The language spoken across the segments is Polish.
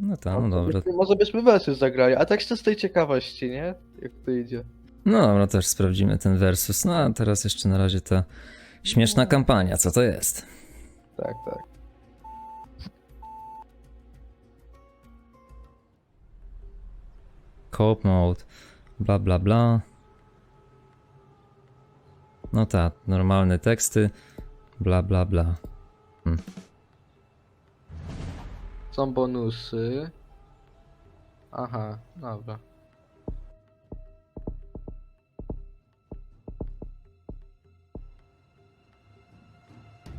No tak, no dobra. Może byśmy versus zagrali, a tak z czystej ciekawości, nie? Jak to idzie. No dobra, też sprawdzimy ten versus. No a teraz jeszcze na razie ta śmieszna kampania, co to jest? Tak, tak. Co-op mode, bla bla bla. No tak, normalne teksty, bla bla bla. Są bonusy. Aha, dobra.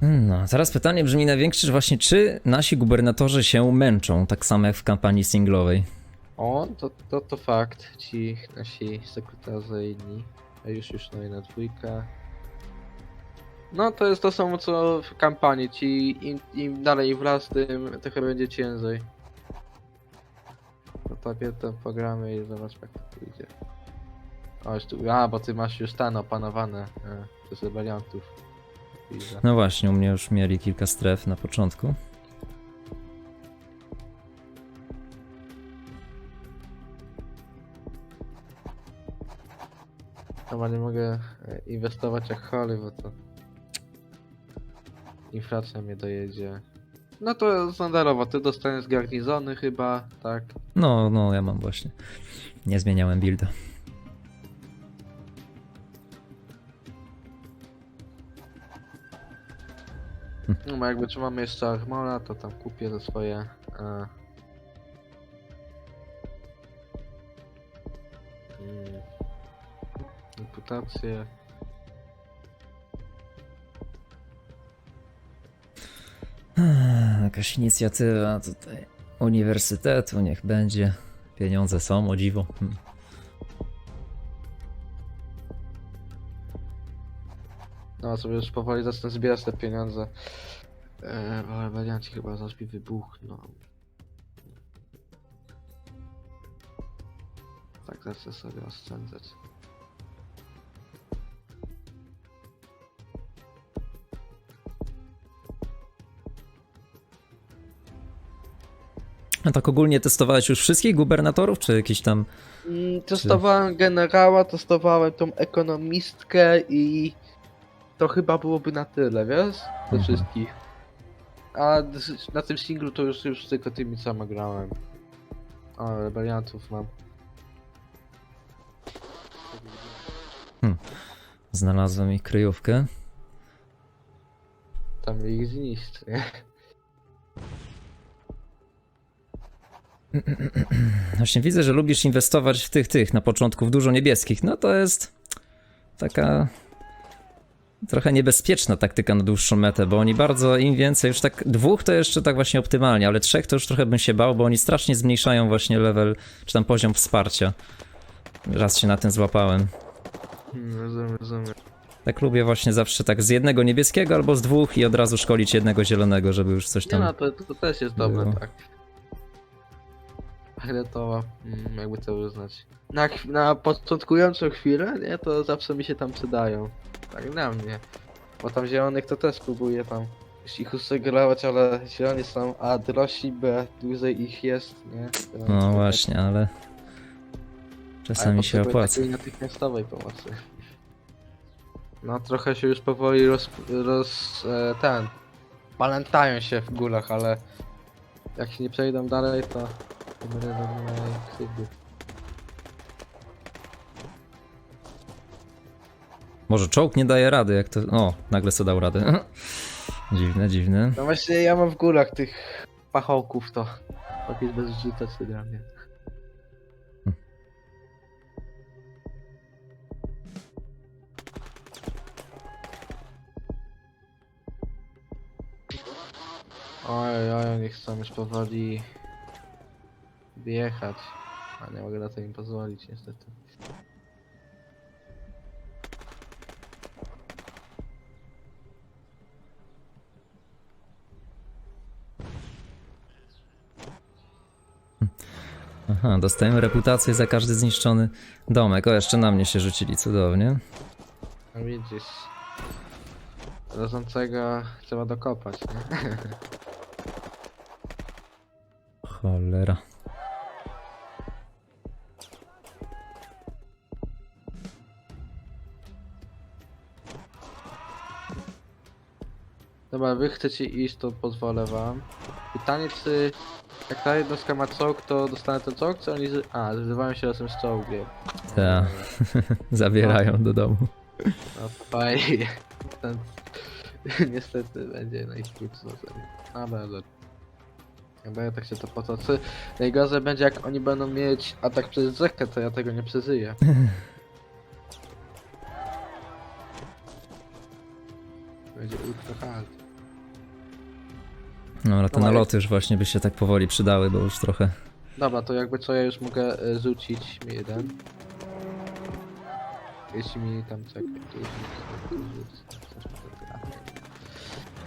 No, teraz pytanie brzmi największe, że właśnie czy nasi gubernatorzy się męczą, tak samo jak w kampanii singlowej? O, to, to, to fakt. Ci nasi sekretarze inni. A już już no i na dwójkę. No to jest to samo co w kampanii. Ci im, im dalej w las, tym trochę będzie ciężej. To tobie to pogramy i zobacz jak to pójdzie. O, tu, a, bo ty masz już stan opanowane e, przez rebeliantów. Widzę. No właśnie, u mnie już mieli kilka stref na początku. Chyba nie mogę e, inwestować jak chory, bo to inflacja mnie dojedzie. No to standardowo, ty dostaniesz garnizony chyba, tak? No, no, ja mam właśnie. Nie zmieniałem builda. No bo jakby trzymamy jeszcze armora, to tam kupię za swoje... E... Mm. Jakaś inicjatywa tutaj uniwersytetu, niech będzie. Pieniądze są, o dziwo. Hmm. No sobie już powoli zacznę zbierać te pieniądze. E, bo rebelianci chyba zaraz mi wybuchną. Tak zacznę sobie oszczędzać. A tak ogólnie testowałeś już wszystkich gubernatorów, czy jakiś tam... Mm, Testowałem generała, testowałem tą ekonomistkę i to chyba byłoby na tyle, wiesz? Ze Mhm. wszystkich. A na tym singlu to już, już tylko tymi sama grałem. O, rebeliantów mam. Znalazłem ich kryjówkę. Tam ich zniszczy, nie? Właśnie widzę, że lubisz inwestować w tych, tych, na początku w dużo niebieskich. No to jest taka trochę niebezpieczna taktyka na dłuższą metę, bo oni bardzo, im więcej, już tak dwóch to jeszcze tak właśnie optymalnie, ale trzech to już trochę bym się bał, bo oni strasznie zmniejszają właśnie level, czy tam poziom wsparcia. Raz się na tym złapałem. Rozumiem, rozumiem. Tak lubię właśnie zawsze tak z jednego niebieskiego albo z dwóch i od razu szkolić jednego zielonego, żeby już coś Nie tam... no, to, to też jest dobre, tak. Ale to, mm, jakby to uznać. Na, na początkującą chwilę, nie, to zawsze mi się tam przydają. Tak dla mnie. Bo tam zielonych to też próbuję tam ich usugerować, ale zieloni są A drożsi, B dłużej ich jest, nie? To- No właśnie, ale ale czasami się potrzebuję opłaca. takiej natychmiastowej pomocy. No trochę się już powoli roz... roz e, ten... Balentają się w górach, ale... Jak się nie przejdą dalej, to... to będę miał krzywdy. Może czołg nie daje rady, jak to... O, nagle co dał radę. dziwne, dziwne. No właśnie ja mam w górach tych pachołków, to... Jakieś bezużyteczne dla mnie. Oj, oj, nie chcą już powoli wjechać. A nie mogę na to im pozwolić niestety. Aha, dostajemy reputację za każdy zniszczony domek. O, jeszcze na mnie się rzucili, cudownie. No widzisz. Rodzącego trzeba dokopać, nie? Cholera. Dobra, wy chcecie iść, to pozwolę wam. Pytanie, czy jak ta jednostka ma czołg, to dostanę ten czołg, czy oni z... A, zrywają się razem z czołgiem. Ta. Zabierają do domu. No fajnie. Ten... Niestety będzie na ich klucz sobie. Ale, ale... Chyba ja tak się to potoczy. Najgorzej będzie jak oni będą mieć atak przez rzekę, to ja tego nie przeżyję. Będzie ultra hard. No ale te Dobra, naloty już właśnie by się tak powoli przydały, bo już trochę... Dobra, to jakby co ja już mogę e, rzucić mi jeden. Jeśli mi tam czekaj, tu już nic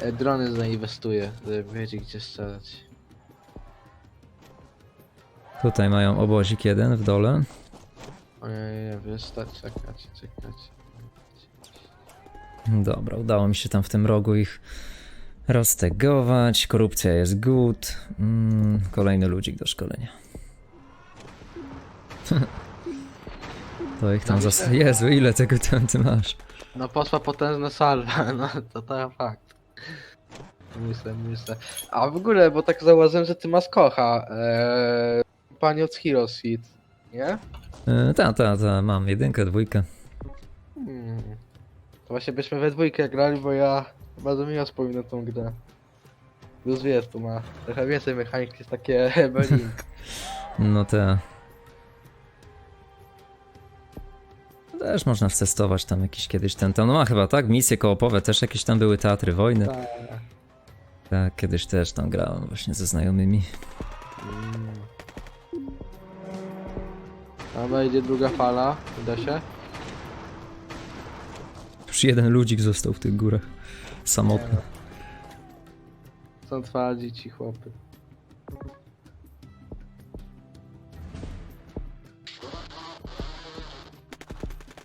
nie. E, Drony zainwestuję, żeby wiedzieć gdzie strzelać. Tutaj mają obozik jeden w dole. Ojej, wiesz, tak, czekać, czekać. Dobra, udało mi się tam w tym rogu ich roztegować. Korupcja jest good. Mm, kolejny ludzik do szkolenia. to ich tam No zas... myślę- Jezu, ile tego tam ty masz? No poszła potężna salwa, no to to fakt. Myślę, myślę. A w ogóle, bo tak zauważyłem, że ty masz kocha. Eee, pani od Hero Seed, nie? E, ta, ta, ta, mam jedynkę, dwójkę. Hmm. To właśnie byśmy we dwójkę grali, bo ja bardzo miło wspominam tą grę. Plus wiesz, tu ma trochę więcej mechanik, jest takie Berlin. No te. Też można testować tam jakiś kiedyś ten tam. No ma chyba tak, misje koopowe też jakieś tam były teatry wojny. Tak. Tak, kiedyś też tam grałem właśnie ze znajomymi. Mm. Dobra, idzie druga fala, uda się? Już jeden ludzik został w tych górach. Samotny. Są twardzi ci chłopy.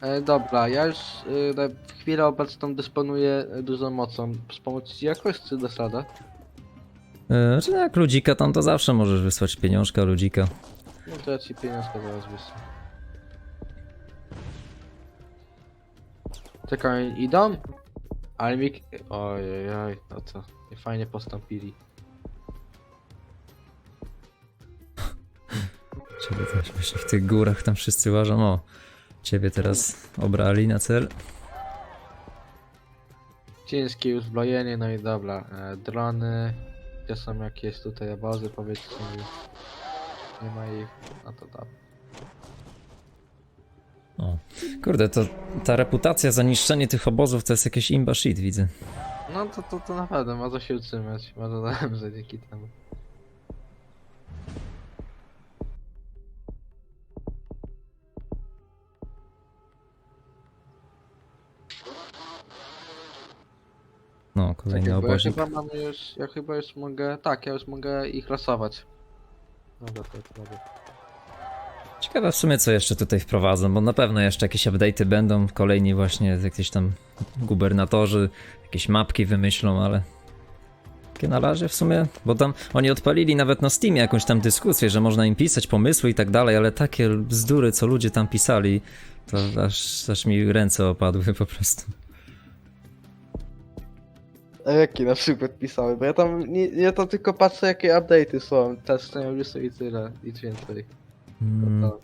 E, dobra, ja już y, na chwilę obecną dysponuję y, dużą mocą. Wspomóc ci jakoś, czy zasada? E, Czy jak ludzika tam to zawsze możesz wysłać pieniążka ludzika. No to ja ci pieniążka zaraz wyślę. Czekaj, idą? Ale mi... Ojej, no co? Nie fajnie postąpili. Ciebie też właśnie w tych górach tam wszyscy łażą. O, ciebie teraz obrali na cel. Ciężkie uzbrojenie, no i dobra. E, drony. Gdzie są jakieś tutaj obozy, powiedzcie mi. Nie ma ich. No to dobra. O, kurde, to ta reputacja za niszczenie tych obozów to jest jakieś imba shit, widzę. No to, to, to naprawdę może się utrzymać. Może dobrze dzięki temu. No, kolejny Czekaj, bo ja obozik. chyba mam już, ja chyba już mogę, tak, ja już mogę ich losować. Dobra, to to robię. Ciekawe w sumie co jeszcze tutaj wprowadzą, bo na pewno jeszcze jakieś update'y będą, kolejni właśnie jakieś tam gubernatorzy, jakieś mapki wymyślą, ale takie na razie w sumie, bo tam oni odpalili nawet na Steamie jakąś tam dyskusję, że można im pisać pomysły i tak dalej, ale takie bzdury, co ludzie tam pisali, to aż, aż mi ręce opadły po prostu. A jakie na przykład pisały? Bo ja tam, nie, ja tam tylko patrzę jakie update'y są, testują już i tyle, nic więcej. Mm. To,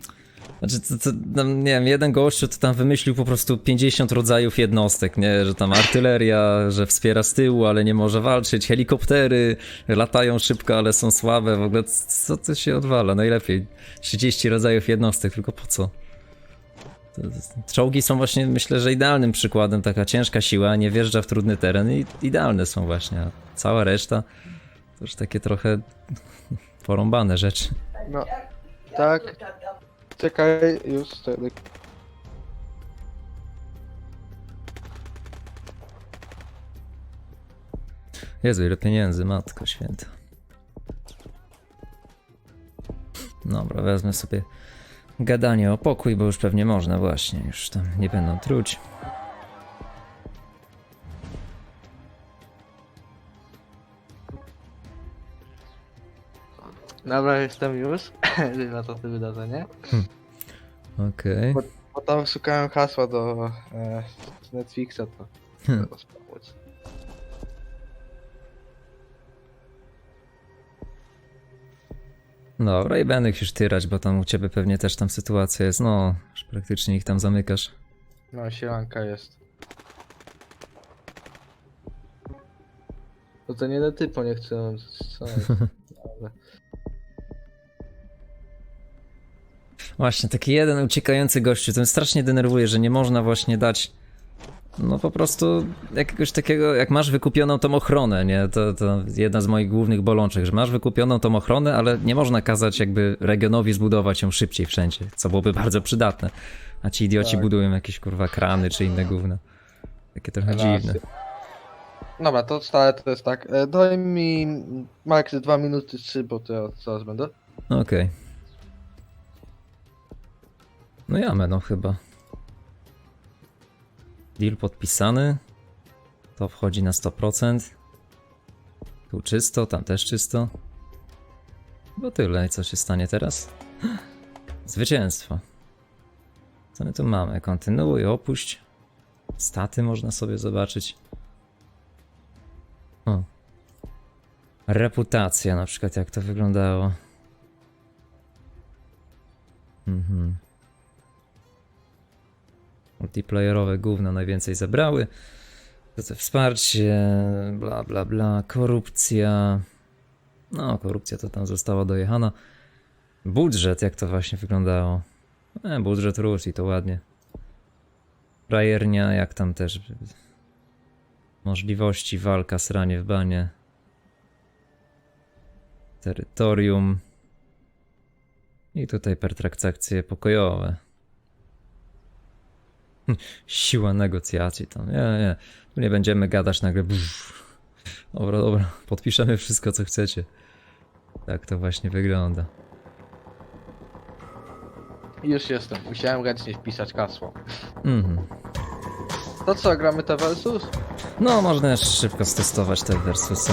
Znaczy, to, to, tam, nie wiem, jeden gościu to tam wymyślił po prostu 50 rodzajów jednostek, nie? Że tam artyleria, że wspiera z tyłu, ale nie może walczyć, helikoptery latają szybko, ale są słabe, w ogóle co to się odwala? Najlepiej 30 rodzajów jednostek, tylko po co? Czołgi są właśnie, myślę, że idealnym przykładem, taka ciężka siła, nie wjeżdża w trudny teren i idealne są właśnie, a cała reszta to już takie trochę porąbane rzeczy. no, tak. Czekaj, już wtedy. Jezu, ile pieniędzy, matko święta. Dobra, wezmę sobie gadanie o pokój, bo już pewnie można właśnie, już tam nie będą truć. Dobra, jestem już. na to te wydarzenie. Okej. Bo tam szukałem hasła do e, Netflixa, to Hmm. trzeba spróbować. Dobra, i będę ich już tyrać, bo tam u ciebie pewnie też tam sytuacja jest, no, już praktycznie ich tam zamykasz. No, sielanka jest. To to nie do typu, nie chcę. Co jest? Właśnie, taki jeden uciekający gościu, to mnie strasznie denerwuje, że nie można właśnie dać, no po prostu jakiegoś takiego, jak masz wykupioną tą ochronę, nie, to, to jedna z moich głównych bolączek, że masz wykupioną tą ochronę, ale nie można kazać jakby regionowi zbudować ją szybciej wszędzie, co byłoby bardzo przydatne, a ci idioci Tak. budują jakieś kurwa krany czy inne gówno. Takie trochę Racja. dziwne. Dobra, to stale to jest tak. E, daj mi max 2 minuty 3, bo to ja zaraz będę. Okej. No ja no chyba. Deal podpisany. To wchodzi na 100%. Tu czysto, tam też czysto. Bo tyle. Co się stanie teraz? Zwycięstwo. Co my tu mamy? Kontynuuj, opuść. Staty można sobie zobaczyć. O. Reputacja na przykład, jak to wyglądało. Mhm. Multiplayerowe gówno najwięcej zebrały. To wsparcie, bla bla bla, korupcja. No, korupcja to tam została dojechana. Budżet, jak to właśnie wyglądało. E, budżet rósł i to ładnie. Frajernia, jak tam też. Możliwości, walka, sranie w banie. Terytorium. I tutaj pertransakcje pokojowe. Hm, Siła negocjacji tam. Nie, nie. Tu nie będziemy gadać nagle. Brrr. Dobra, dobra. Podpiszemy wszystko, co chcecie. Tak to właśnie wygląda. Już jestem. Musiałem ręcznie wpisać hasło. Mhm. To co, gramy te versus? No, można szybko stestować te versusy.